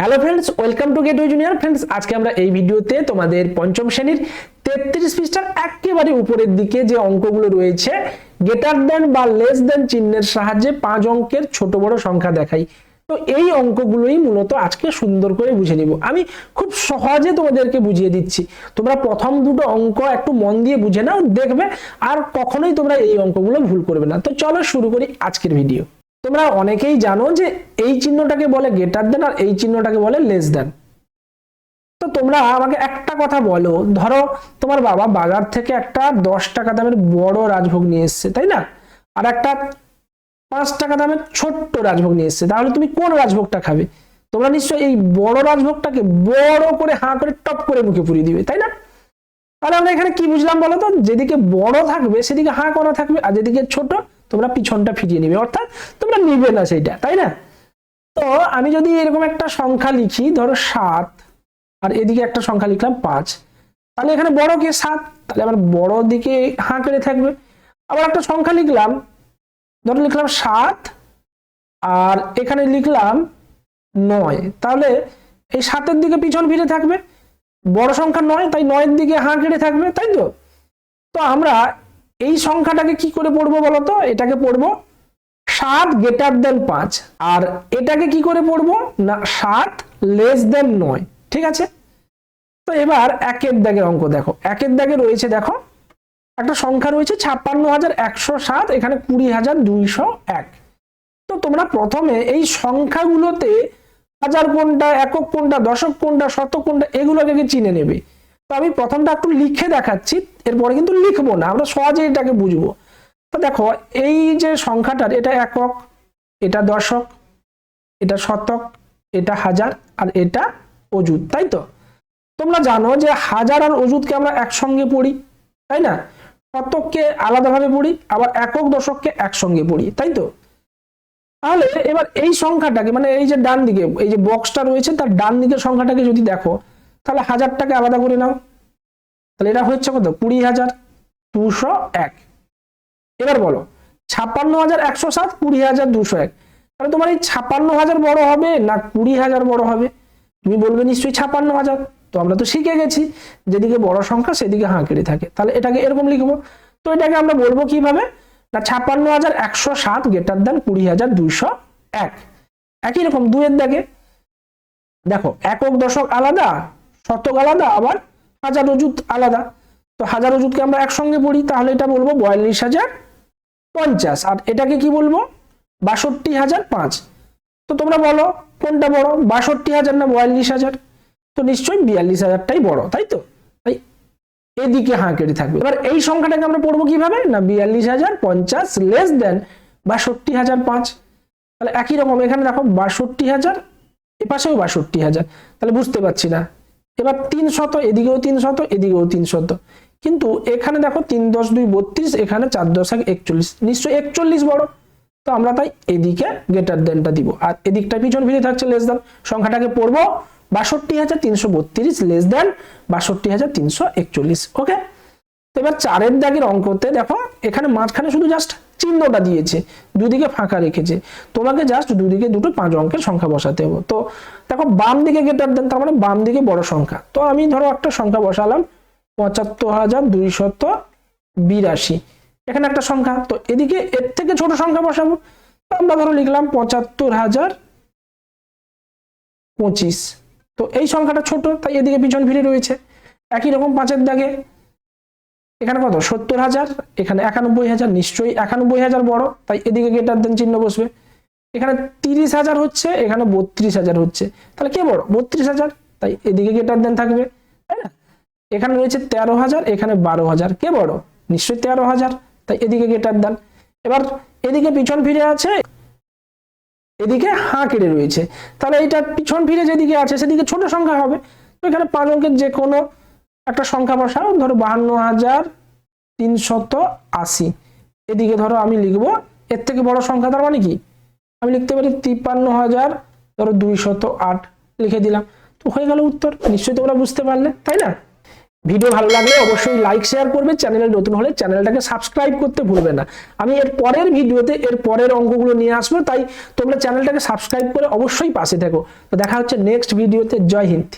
Hello friends welcome to get junior friends আজকে আমরা এই ভিডিওতে তোমাদের পঞ্চম শ্রেণির তেত্রিশ পৃষ্ঠার একেবারে উপরের দিকে যে অঙ্কগুলো রয়েছে গেটার দেন বা লেস দেন চিহ্নের সাহায্যে পাঁচ অঙ্কের ছোট বড় সংখ্যা দেখাই। তো এই অঙ্কগুলোই মূলত আজকে সুন্দর করে বুঝে নিব। আমি খুব সহজে তোমাদেরকে বুঝিয়ে দিচ্ছি। তোমরা প্রথম দুটো অঙ্ক একটু মন দিয়ে বুঝে নাও, দেখবে আর কখনোই তোমরা এই অঙ্কগুলো ভুল করবে না। তো চলো শুরু করি আজকের ভিডিও তোমরা অনেকেই জানো যে এই চিহ্নটাকে বলে গেটার দেন আর এই চিহ্নটাকে বলে লেস দেন তো তোমরা আমাকে একটা কথা বলো, ধরো তোমার বাবা বাজার থেকে একটা দশ টাকা দামের বড় রাজভোগ নিয়ে এসছে, তাই না? আর একটা পাঁচ টাকা দামের ছোট্ট রাজভোগ নিয়ে এসছে, তাহলে তুমি কোন রাজভোগটা খাবে? তোমরা নিশ্চয়ই এই বড় রাজভোগটাকে বড় করে হাঁ করে টপ করে মুখে পুরিয়ে দিবে, তাই না? তাহলে আমরা এখানে কি বুঝলাম বলো তো? যেদিকে বড় থাকবে, সেদিকে হাঁ করা থাকবে, আর যেদিকে ছোট তোমরা পিছনটা ফিরিয়ে নিবে, অর্থাৎ তোমরা নিবে না সেইটা, তাই না? তো আমি যদি এরকম একটা সংখ্যা লিখি, ধরো সাত, আর এদিকে একটা সংখ্যা লিখলাম পাঁচ, তাহলে এখানে বড় কে সাত? তাহলে আমার বড় দিকে হাঁ করে থাকবে। আবার একটা সংখ্যা লিখলাম, ধরো লিখলাম সাত, আর এখানে লিখলাম নয়, তাহলে এই সাতের দিকে পিছন ফিরে থাকবে, বড় সংখ্যা নয়, তাই নয়ের দিকে হাঁ কেটে থাকবে, তাই তো? তো আমরা এই সংখ্যাটাকে কি করে পড়ব বলতো? এটাকে পড়ব সাত গেটার দেন পাঁচ। আর এটাকে কি করে পড়ব? না, সাত লেস দেন নয়। ঠিক আছে? তো এবার একের দাগের অঙ্ক দেখো। একের দাগে রয়েছে দেখো, একটা সংখ্যা রয়েছে ছাপ্পান্ন হাজার একশো সাত, এখানে কুড়ি হাজার দুইশো এক। তো তোমরা প্রথমে এই সংখ্যাগুলোতে হাজার কোনটা, একক কোনটা, দশক কোনটা, শতক কোনটা, এগুলোকে চিনে নেবে? তো আমি প্রথমটা একটু লিখে দেখাচ্ছি, এরপরে কিন্তু লিখব না, আমরা সহজে এটাকে বুঝব। তো দেখো, এই যে সংখ্যাটার, এটা একক, এটা দশক, এটা শতক, এটা হাজার, আর এটা অজুত তাই তো? তোমরা জানো যে হাজার আর অজুতকে আমরা একসঙ্গে পড়ি, তাই না? শতককে আলাদাভাবে পড়ি, আবার একক দশককে একসঙ্গে পড়ি, তাই তো? তাহলে এবার এই সংখ্যাটাকে মানে এই যে ডান দিকে এই যে বক্সটা রয়েছে, তার ডান দিকের সংখ্যাটাকে যদি দেখো তাহলে হাজারটাকে আলাদা করে নাও। তাহলে এটা হচ্ছে কত? কুড়ি হাজার দুশো এক। এবার বলো, ছাপ্পান্ন হাজার একশো সাত, কুড়ি হাজার দুশো এক। তাহলে তোমার এই ছাপ্পান্ন হাজার বড় হবে না কুড়ি হাজার বড় হবে? তুমি বলবে নিশ্চয়ই ছাপ্পান্ন হাজার। তো আমরা তো শিখে গেছি, যেদিকে বড় সংখ্যা সেদিকে হাঁ কেটে থাকে। তাহলে এটাকে এরকম লিখব। তো এটাকে আমরা বলব কীভাবে? না, ছাপ্পান্ন হাজার একশো সাত গেটার দেন কুড়ি হাজার দুইশো এক। একই রকম দুয়ের দাগে দেখো, একক দশক আলাদা শতক আলাদা আবার হাজার অজুত আলাদা। তো হাজার অজুতকে আমরা একসঙ্গে পড়ি, তাহলে এটা বলব বয়াল্লিশ হাজার পঞ্চাশ। আর এটাকে কি বলব? বাষট্টি হাজার পাঁচ। তো তোমরা বলো, কোনটা বড়? বাষট্টি হাজার না বয়াল্লিশ হাজার? তো নিশ্চয়ই বিয়াল্লিশ হাজারটাই বড়, তাই তো? তাই এদিকে হাঁ কেটে থাকবে। এবার এই সংখ্যাটাকে আমরা পড়ব কীভাবে? না বিয়াল্লিশ হাজার পঞ্চাশ লেস দেন বাষট্টি হাজার পাঁচ। তাহলে একই রকম, এখানে দেখো বাষট্টি হাজার, এপাশেও বাষট্টি হাজার। তাহলে বুঝতে পারছি না। এবার তিন শত, এদিকেও তিন শত, এদিকেও তিন শত। কিন্তু এখানে দেখো তিন দশ দুই বত্রিশ, এখানে চার দশ এক একচল্লিশ। নিশ্চয়ই একচল্লিশ বড়। তো আমরা তাই এদিকে গেটার দেনটা দিব। আর এদিকটা পিছন ফিরে থাকছে লেস দেন সংখ্যাটাকে পড়ব বাষট্টি হাজার তিনশো বত্রিশ লেস দেন বাষট্টি হাজার তিনশো একচল্লিশ। ওকে এবার চারের দাগের অঙ্কতে দেখো, এখানে মাঝখানে শুধু জাস্ট চিহ্নটা দিয়েছে, দুদিকে ফাঁকা রেখেছে। তোমাকে জাস্ট দুদিকে দুটো পাঁচ অঙ্কের সংখ্যা বসাতে হবে। তো দেখো, বাম দিকে গেটার দেন তার মানে বাম দিকে বড় সংখ্যা। তো আমি ধরো একটা সংখ্যা বসালাম, পঁচাত্তর হাজার দুইশত বিরাশি। এখানে একটা সংখ্যা, তো এদিকে এর থেকে ছোট সংখ্যা বসাবো। আমরা ধরো লিখলাম পঁচাত্তর হাজার পঁচিশ। তো এই সংখ্যাটা ছোট, তাই এদিকে পিছন ফিরে রয়েছে। একই রকম পাঁচের দাগে। এখানে কত? সত্তর হাজার? এখানে একানব্বই হাজার, নিশ্চয়ই একানব্বই হাজার বড়, তাই এদিকে গেটার দেন চিহ্ন বসবে। এখানে তিরিশ হাজার হচ্ছে, এখানে বত্রিশ হাজার হচ্ছে। তাহলে কে বড়? বত্রিশ হাজার, তাই এদিকে গেটার দেন থাকবে, তাই না? এখানে রয়েছে তেরো হাজার, এখানে বারো হাজার। কে বড়? নিশ্চয়ই তেরো হাজার, তাই এদিকে গেটার দেন। এবার এদিকে পিছন ফিরে আছে, এদিকে হাঁ কেড়ে রয়েছে। তাহলে এটা পিছন ফিরে যেদিকে আছে, সেদিকে ছোট সংখ্যা হবে। তো এখানে পাঁচ অঙ্কের যে কোনো একটা সংখ্যা বসাও, ধরো বাহান্ন হাজার তিনশত আশি। এদিকে ধরো আমি লিখব, এর থেকে বড় সংখ্যা তার মানে কি? আমি লিখতে পারি তিপ্পান্ন হাজার, ধরো দুইশত আট, লিখে দিলাম। তো হয়ে গেল উত্তর, নিশ্চয়ই তোমরা বুঝতে পারলে, তাই না? ভিডিও ভালো লাগলে অবশ্যই লাইক শেয়ার করবে চ্যানেলে নতুন হলে চ্যানেলটাকে সাবস্ক্রাইব করতে ভুলবে না। আমি এর পরের ভিডিওতে এর পরের অঙ্কগুলো নিয়ে আসব, তাই তোমরা চ্যানেলটাকে সাবস্ক্রাইব করে অবশ্যই পাশে থেকো। তো দেখা হচ্ছে নেক্সট ভিডিওতে, জয় হিন্দ।